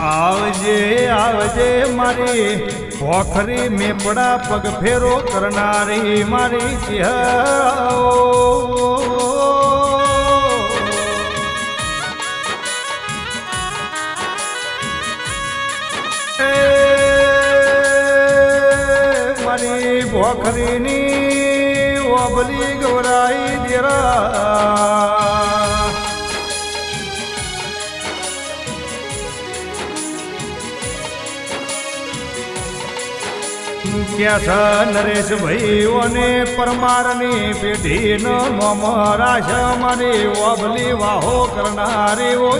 આવજે આવજે મારી પોખરી મેપડા પગ ફેરો કરનારી મારી સિંહ મારી ભોખરીની ઓબલી ગવરાઈ દેરા. ક્યાં છે નરેશ ભાઈઓને પરમારની પેઢી ન મમરાશ? મારી ઓબલી વાહો કરનારી ઓ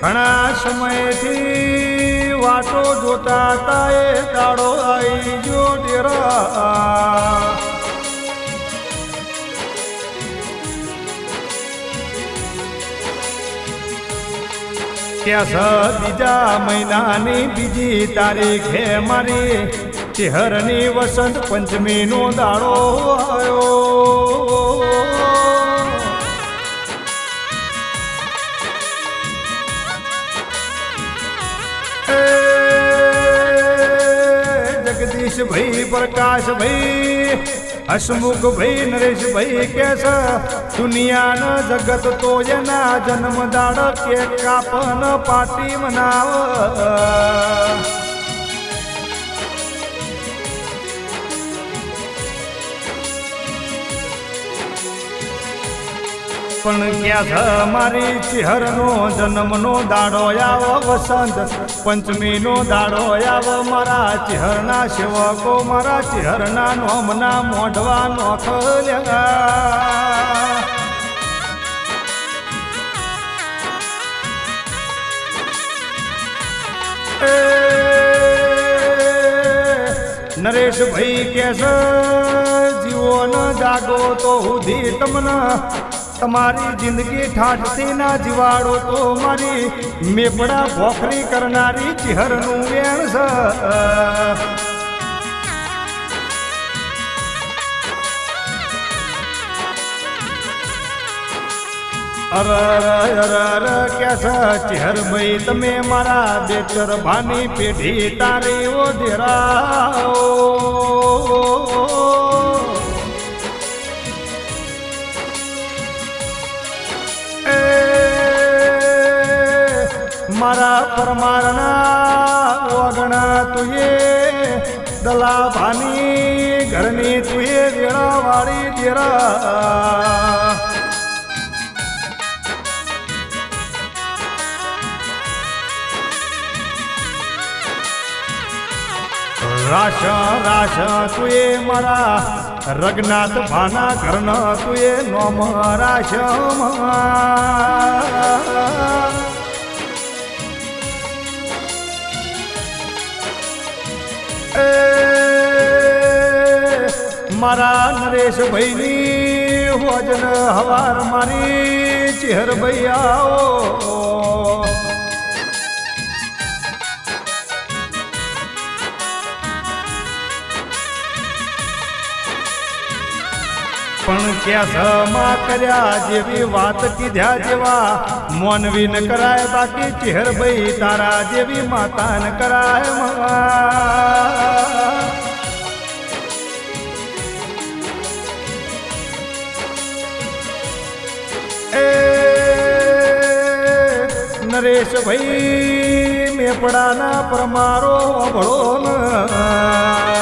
ઘણા સમયથી વાતો જોતા તા એ દાડો આવી જો ડેરા છે બીજા મહિનાની બીજી તારીખે મારી. ચેહરની વસંત પંચમી નો દાડો આવ્યો. જગદીશ ભાઈ, પ્રકાશ ભાઈ, હસમુખ ભાઈ, નરેશ ભાઈ, કેસ, દુનિયાનો જગત તો એના જન્મ દાડ કે કાપન પાટી મનાવ. પણ ક્યાં છે મારી ચિહરનો જન્મનો દાડો આવો વસંત? પંચમીનો દાડો આવો મારા ચિહરના સેવકો, મારા ચિહરના નોમના મોઢવા નોખ એ નરેશ ભાઈ કે છે જીવો ન જાગો તો હુધી તમને તમારી જિંદગી ઠાઠતી ના જીવાડો તો મારી. મેપડા ભોખરી કરનારી ચિહરનું વેણ છે. અર અર અર કે છે ચહેર ભાઈ તમે મારા બેચર ભાની પેઢી તારી ઓ ધેરાઓ મારા પરમારના ઓગણા તુએ દલા ભાની ઘરની તુએ વેળા વાળી. દેરા રાશ રાશ તુએ મારા રઘનાથ ભાના ઘરના તુએ નોમ રાશ મારા નરેશ ભાઈની હોજન હવાર મારી ચેહર ભૈયાઓ પણ ક્યાં કર્યા જેવી વાત કીધ્યા જેવા, મોનવી ન કરાય બાકી ચેહર ભાઈ તારા જેવી માતા ન કરાય મવા. નરેશ ભાઈ, મેપડાના પરમારો અભળો ના.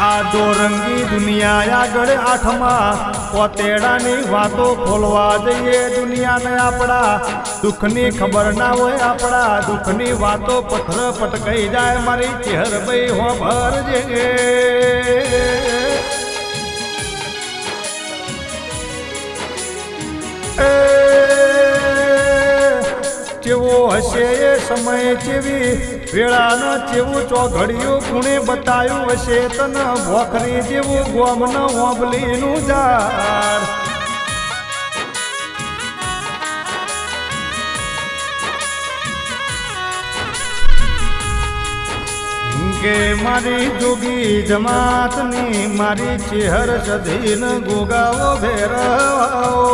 આ દોરંગી દુનિયા આગળ આઠમાં પોતેડાની વાતો ખોલવા જઈએ દુનિયાને આપણા. દુઃખની ખબર ના હોય આપણા, દુઃખની વાતો પથ્થર પટકાઈ જાય મારી ચહેર ભાઈ હો ભરજે કેવો સમય જેવી વેળાન જેવું ચોઘડિયું ગુણે બતાયું હશે તન ભોખરી જેવું ગોમ ન હોંભલીનું ઝાડ. કે મારી જોગી જમાતની મારી ચેહર સધીન ગોગાઓ ભેરવાઓ.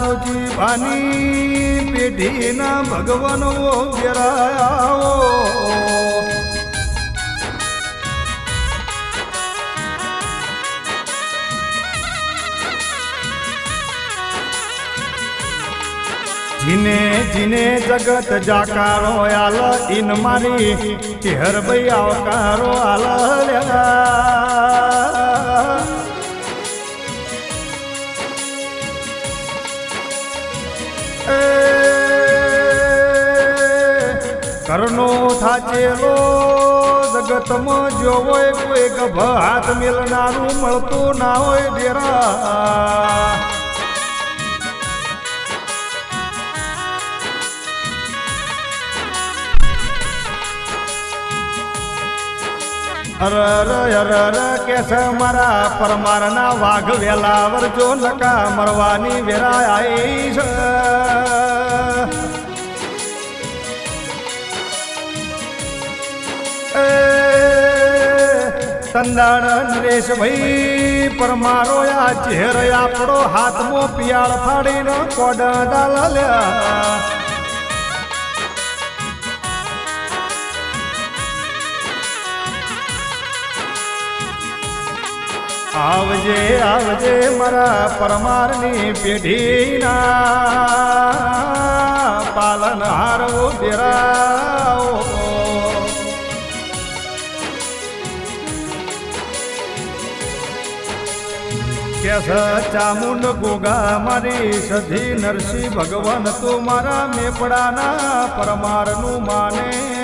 દોજી ભાની પેઢીના ભગવાનો ઘેરાઓ જીને જીને જગત જાકારો આલ ઇન મારી ચેહર ભાઈ આવકારો આલ લ્યા. કરનો થાચેલો જગતમાં જો હોય કોઈ ગભ હાથ મેલનારું મળતું ના હોય ડેરા. અર અર અર અર કેસ મારા પરમારના વાઘ વેલા વરજો નકા મરવાની વેરા આઈ એ તંદાળ નરેશ ભાઈ પરમારો આ ચહેરો આપણો હાથમાં પિયાળ ફાડીને કોડ ડાલ્યા આવજે આવજે મારા પરમારની પેઢીના પાલનહાર ઉભેરાઓ. કેસ ચામુંડ ગોગા મારી સધી નરસિંહ ભગવાન તું મારા મેપડાના પરમારનું માને.